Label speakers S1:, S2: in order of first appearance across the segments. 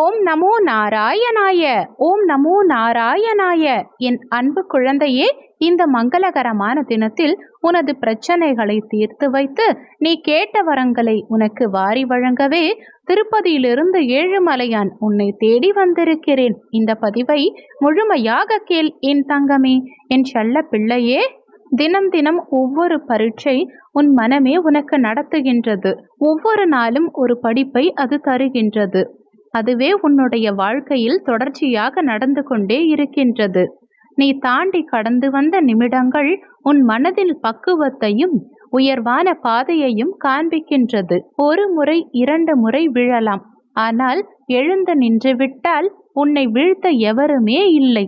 S1: ஓம் நமோ நாராயணாய ஓம் நமோ நாராயணாய. என் அன்பு குழந்தையே இந்த மங்களகரமான தினத்தில் உனது பிரச்சனைகளை தீர்த்து வைத்து நீ கேட்ட வரங்களை உனக்கு வாரி வழங்கவே திருப்பதியிலிருந்து ஏழுமலையான் உன்னை தேடி வந்திருக்கிறேன். இந்த பதிவை முழுமையாக கேள் என் தங்கமே. என் செல்ல பிள்ளையே தினம் தினம் ஒவ்வொரு பரீட்சை உன் மனமே உனக்கு நடத்துகின்றது. ஒவ்வொரு நாளும் ஒரு படிப்பை அது தருகின்றது. அதுவே உன்னுடைய வாழ்க்கையில் தொடர்ச்சியாக நடந்து கொண்டே இருக்கின்றது. நீ தாண்டி கடந்து வந்த நிமிடங்கள் உன் மனதில் பக்குவத்தையும் உயர்வான பாதையையும் காண்பிக்கின்றது. ஒரு முறை இரண்டு முறை விழலாம். ஆனால் எழுந்து நின்றுவிட்டால் உன்னை வீழ்த்த எவருமே இல்லை.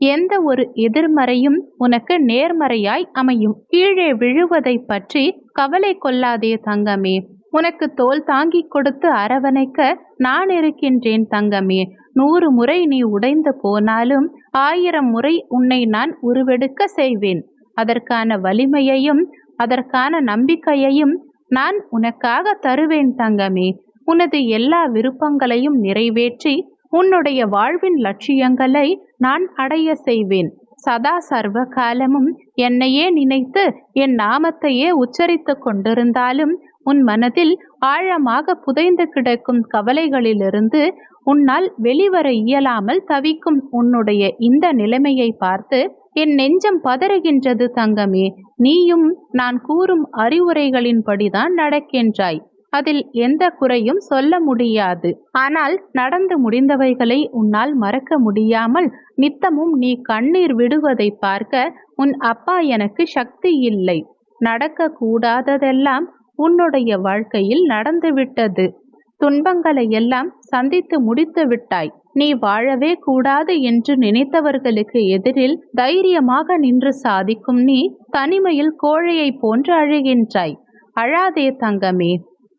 S1: எந்த ஒரு எதிர்மறையும் உனக்கு நேர்மறையாய் அமையும். கீழே விழுவதை பற்றி கவலை கொள்ளாதே தங்கமே. உனக்கு தோல் தாங்கி கொடுத்து அரவணைக்க நான் இருக்கின்றேன் தங்கமே. நூறு முறை நீ உடைந்து போனாலும் ஆயிரம் முறை உன்னை நான் உருவெடுக்க செய்வேன். அதற்கான வலிமையையும் அதற்கான நம்பிக்கையையும் நான் உனக்காக தருவேன் தங்கமே. உனது எல்லா விருப்பங்களையும் நிறைவேற்றி உன்னுடைய வாழ்வின் லட்சியங்களை நான் அடைய செய்வேன். சதா சர்வ காலமும் என்னையே நினைத்து என் நாமத்தையே உச்சரித்து கொண்டிருந்தாலும் உன் மனதில் ஆழமாக புதைந்து கிடக்கும் கவலைகளிலிருந்து உன்னால் வெளிவர இயலாமல் தவிக்கும் உன்னுடைய இந்த நிலைமையை பார்த்து என் நெஞ்சம் பதறுகின்றது தங்கமே நீயும் நான் கூறும் அறிவுரைகளின்படிதான் நடக்கின்றாய். அதில் எந்த குறையும் சொல்ல முடியாது. ஆனால் நடந்து முடிந்தவைகளை உன்னால் மறக்க முடியாமல் நித்தமும் நீ கண்ணீர் விடுவதை பார்க்க உன் அப்பா எனக்கு சக்தி இல்லை. நடக்க கூடாததெல்லாம் உன்னுடைய வாழ்க்கையில் நடந்துவிட்டது துன்பங்களை எல்லாம் சந்தித்து முடித்து விட்டாய். நீ வாழவே கூடாது என்று நினைத்தவர்களுக்கு எதிரில் தைரியமாக நின்று சாதிக்கும் நீ தனிமையில் கோழையைப் போன்று அழுகின்றாய். அழாதே தங்கமே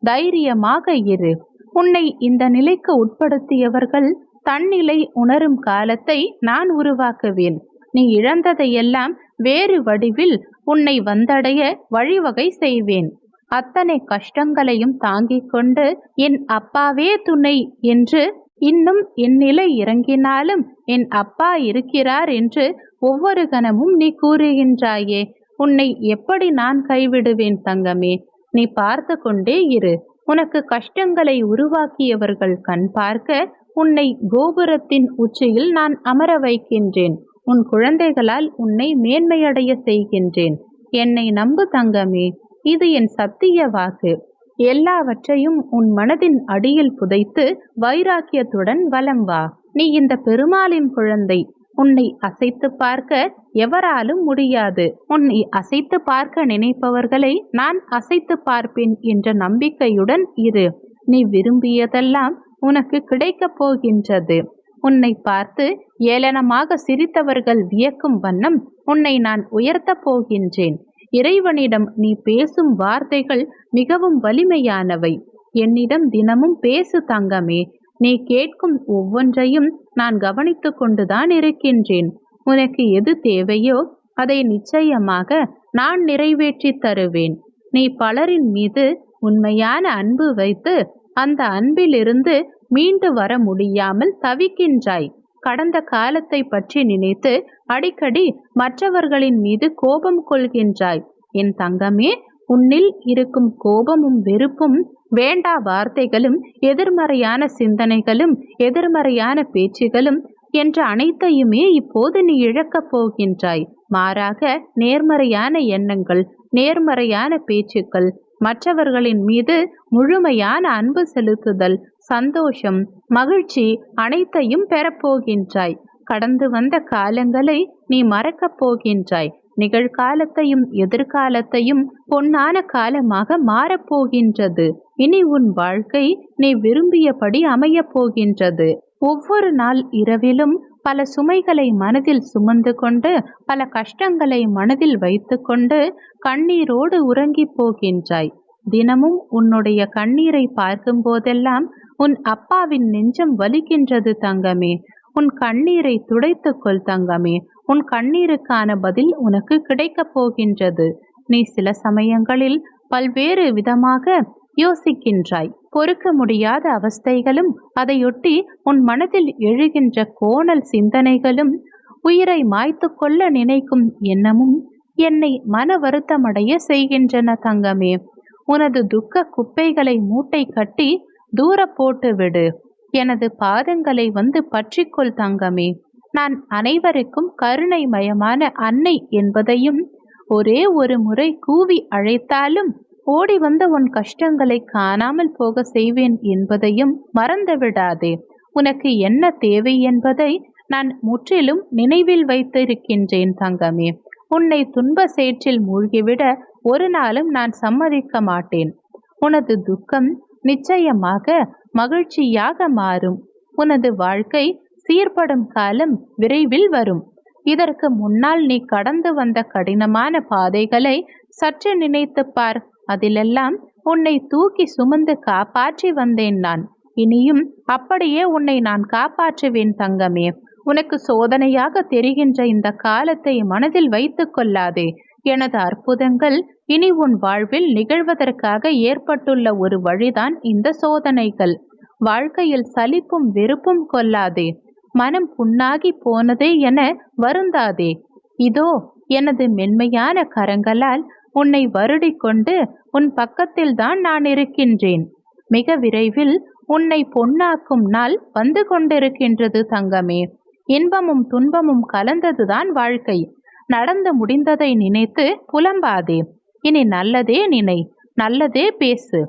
S1: தைரியமாக இரு. உன்னை இந்த நிலைக்கு உட்படுத்தியவர்கள் தன்னிலை உணரும் காலத்தை நான் உருவாக்குவேன். நீ இழந்ததையெல்லாம் வேறு வடிவில் உன்னை வந்தடைய வழிவகை செய்வேன். அத்தனை கஷ்டங்களையும் தாங்கிக் கொண்டு என் அப்பாவே துணை என்று இன்னும் என் நிலை இறங்கினாலும் என் அப்பா இருக்கிறார் என்று ஒவ்வொரு கணமும் நீ கூறுகின்றாயே உன்னை எப்படி நான் கைவிடுவேன் தங்கமே? நீ பார்த்து கொண்டே இரு. உனக்கு கஷ்டங்களை உருவாக்கியவர்கள் கண் பார்க்க உன்னை கோபுரத்தின் உச்சியில் நான் அமர வைக்கின்றேன். உன் குழந்தைகளால் உன்னை மேன்மையடைய செய்கின்றேன். என்னை நம்பு தங்கமே. இது என் சத்திய வாக்கு. எல்லாவற்றையும் உன் மனதின் அடியில் புதைத்து வைராக்கியத்துடன் வலம் வா. நீ இந்த பெருமாளின் குழந்தை. உன்னை அசைத்து பார்க்க எவராலும் முடியாது. உன்னை அசைத்து பார்க்க நினைப்பவர்களை நான் அசைத்து பார்ப்பேன் என்ற நம்பிக்கையுடன் இரு. நீ விரும்பியதெல்லாம் உனக்கு கிடைக்கப் போகின்றது. உன்னை பார்த்து ஏளனமாக சிரித்தவர்கள் வியக்கும் வண்ணம் உன்னை நான் உயர்த்தப் போகின்றேன். இறைவனிடம் நீ பேசும் வார்த்தைகள் மிகவும் வலிமையானவை. என்னிடம் தினமும் பேசு தங்கமே. நீ கேட்கும் ஒவ்வொன்றையும் நான் கவனித்து கொண்டுதான் இருக்கின்றேன். உனக்கு எது தேவையோ அதை நிச்சயமாக நான் நிறைவேற்றி தருவேன். நீ பலரின் மீது உண்மையான அன்பு வைத்து அந்த அன்பிலிருந்து மீண்டு வர முடியாமல் தவிக்கின்றாய். கடந்த காலத்தை பற்றி நினைத்து அடிக்கடி மற்றவர்களின் மீது கோபம் கொள்கின்றாய். என் தங்கமே உன்னில் இருக்கும் கோபமும் வெறுப்பும் வேண்டா வார்த்தைகளும் எதிர்மறையான சிந்தனைகளும் எதிர்மறையான பேச்சுகளும் என்ற அனைத்தையுமே இப்போது நீ இழக்கப் போகின்றாய். மாறாக நேர்மறையான எண்ணங்கள் நேர்மறையான பேச்சுக்கள் மற்றவர்களின் மீது முழுமையான அன்பு செலுத்துதல் சந்தோஷம் மகிழ்ச்சி அனைத்தையும் பெறப்போகின்றாய். கடந்து வந்த காலங்களை நீ மறக்கப் போகின்றாய். நிகழ்காலத்தையும் எதிர்காலத்தையும் பொன்னான காலமாக மாறப்போகின்றது இனி உன் வாழ்க்கை நீ விரும்பியபடி அமையப் போகின்றது. ஒவ்வொரு நாள் இரவிலும் பல சுமைகளை மனதில் சுமந்து கொண்டு பல கஷ்டங்களை மனதில் வைத்துக்கொண்டு கண்ணீரோடு உறங்கி போகின்றாய். தினமும் உன்னுடைய கண்ணீரை பார்க்கும் போதெல்லாம் உன் அப்பாவின் நெஞ்சம் வலிக்கின்றது தங்கமே. உன் கண்ணீரை துடைத்துக்கொள் தங்கமே. உன் கண்ணீருக்கான பதில் உனக்கு கிடைக்கப் போகின்றது. நீ சில சமயங்களில் பல்வேறு விதமாக யோசிக்கின்றாய். பொறுக்க முடியாத அவஸ்தைகளும் அதையொட்டி உன் மனதில் எழுகின்ற கோணல் சிந்தனைகளும் உயிரை மாய்த்து கொள்ள நினைக்கும் எண்ணமும் என்னை மன வருத்தமடைய செய்கின்றன தங்கமே. உனது துக்க குப்பைகளை மூட்டை கட்டி தூர போட்டு விடு. எனது பாதங்களை வந்து பற்றிக்கொள் தங்கமே. நான் அனைவருக்கும் கருணை மயமான அன்னை என்பதையும் ஒரே ஒரு முறை கூவி அழைத்தாலும் ஓடி வந்த உன் கஷ்டங்களை காணாமல் போக செய்வேன் என்பதையும் மறந்துவிடாதே உனக்கு என்ன தேவை என்பதை நான் முற்றிலும் நினைவில் வைத்திருக்கின்றேன் தங்கமே. உன்னை துன்ப சேற்றில் மூழ்கிவிட ஒரு நாளும் நான் சம்மதிக்க மாட்டேன். உனது துக்கம் நிச்சயமாக மகிழ்ச்சியாக மாறும். உனது வாழ்க்கை சீர்படும் காலம் விரைவில் வரும். இதற்கு முன்னால் நீ கடந்து வந்த கடினமான பாதைகளை சற்று நினைத்து பார். அதிலெல்லாம் உன்னை தூக்கி சுமந்து காப்பாற்றி வந்தேன் நான். இனியும் அப்படியே உன்னை நான் காப்பாற்றுவேன் தங்கமே. உனக்கு சோதனையாக தெரிகின்ற இந்த காலத்தை மனதில் வைத்து கொள்ளாதே. எனது அற்புதங்கள் இனி உன் வாழ்வில் நிகழ்வதற்காக ஏற்பட்டுள்ள ஒரு வழிதான் இந்த சோதனைகள். வாழ்க்கையில் சலிப்பும் வெறுப்பும் கொள்ளாதே. மனம் புண்ணாகி போனதே என வருந்தாதே. இதோ எனது மென்மையான கரங்களால் உன்னை வருடிக்கொண்டு உன் பக்கத்தில்தான் நான் இருக்கின்றேன். மிக விரைவில் உன்னை பொன்னாக்கும் நாள் வந்து கொண்டிருக்கின்றது தங்கமே. இன்பமும் துன்பமும் கலந்ததுதான் வாழ்க்கை. நடந்து முடிந்ததை நினைத்து புலம்பாதே. இனி நல்லதே நினை நல்லதே பேசு.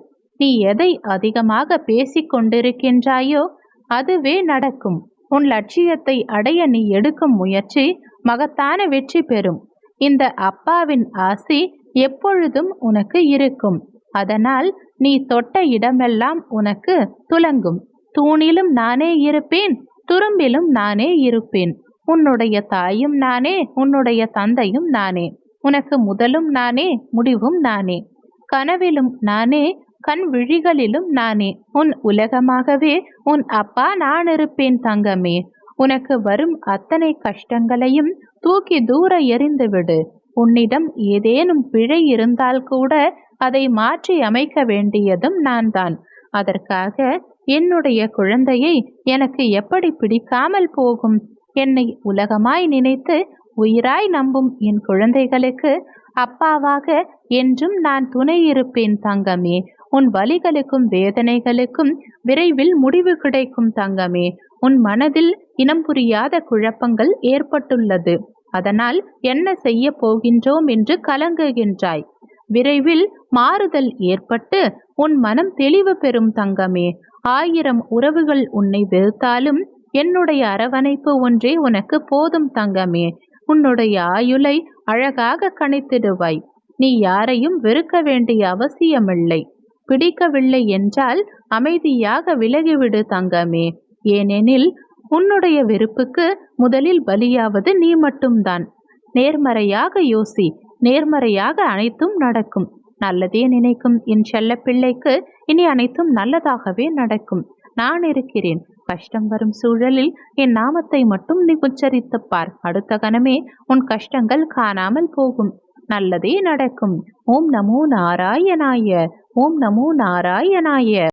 S1: நீ எதை அதிகமாக பேசிக் கொண்டிருக்கின்றாயோ அதுவே நடக்கும். உன் லட்சியத்தை அடைய நீ எடுக்கும் முயற்சி மகத்தான வெற்றி பெறும். இந்த அப்பாவின் ஆசி எப்பொழுதும் உனக்கு இருக்கும். அதனால் நீ தொட்ட இடமெல்லாம் உனக்கு துலங்கும். தூணிலும் நானே இருப்பேன் துரும்பிலும் நானே இருப்பேன். உன்னுடைய தாயும் நானே உன்னுடைய தந்தையும் நானே. உனக்கு முதலும் நானே முடிவும் நானே. கனவிலும் நானே கண் விழிகளிலும் நானே. உன் உலகமாகவே உன் அப்பா நான் இருப்பேன் தங்கமே. உனக்கு வரும் அத்தனை கஷ்டங்களையும் தூக்கி தூர எறிந்துவிடு. உன்னிடம் ஏதேனும் பிழை இருந்தால் கூட அதை மாற்றி அமைக்க வேண்டியதும் நான் தான் அதற்காக என்னுடைய குழந்தையை எனக்கு எப்படி பிடிக்காமல் போகும்? என்னை உலகமாய் நினைத்து உயிராய் நம்பும் என் குழந்தைகளுக்கு அப்பாவாக என்றும் நான் துணை இருப்பேன் தங்கமே. உன் வலிகளுக்கும் வேதனைகளுக்கும் விரைவில் முடிவு கிடைக்கும் தங்கமே. உன் மனதில் இனம் புரியாத குழப்பங்கள் ஏற்பட்டுள்ளது. அதனால் என்ன செய்ய போகின்றோம் என்று கலங்குகின்றாய். விரைவில் மாறுதல் ஏற்பட்டு உன் மனம் தெளிவு பெறும் தங்கமே. ஆயிரம் உறவுகள் உன்னை வெறுத்தாலும் என்னுடைய அரவணைப்பு ஒன்றே உனக்கு போதும் தங்கமே. உன்னுடைய ஆயுளை அழகாக கணித்திடுவாய். நீ யாரையும் வெறுக்க வேண்டிய அவசியமில்லை. பிடிக்கவில்லை என்றால் அமைதியாக விலகிவிடு தங்கமே. ஏனெனில் உன்னுடைய வெறுப்புக்கு முதலில் பலியாவது நீ மட்டும்தான். நேர்மறையாக யோசி நேர்மறையாக அனைத்தும் நடக்கும். நல்லதே நினைக்கும் என் செல்ல பிள்ளைக்கு இனி அனைத்தும் நல்லதாகவே நடக்கும். நான் இருக்கிறேன். கஷ்டம் வரும் சூழலில் என் நாமத்தை மட்டும் நீ உச்சரித்துப் பார் அடுத்த கணமே உன் கஷ்டங்கள் காணாமல் போகும். நல்லதே நடக்கும். ஓம் நமோ நாராயணாய. ஓம் நமோ நாராயணாய.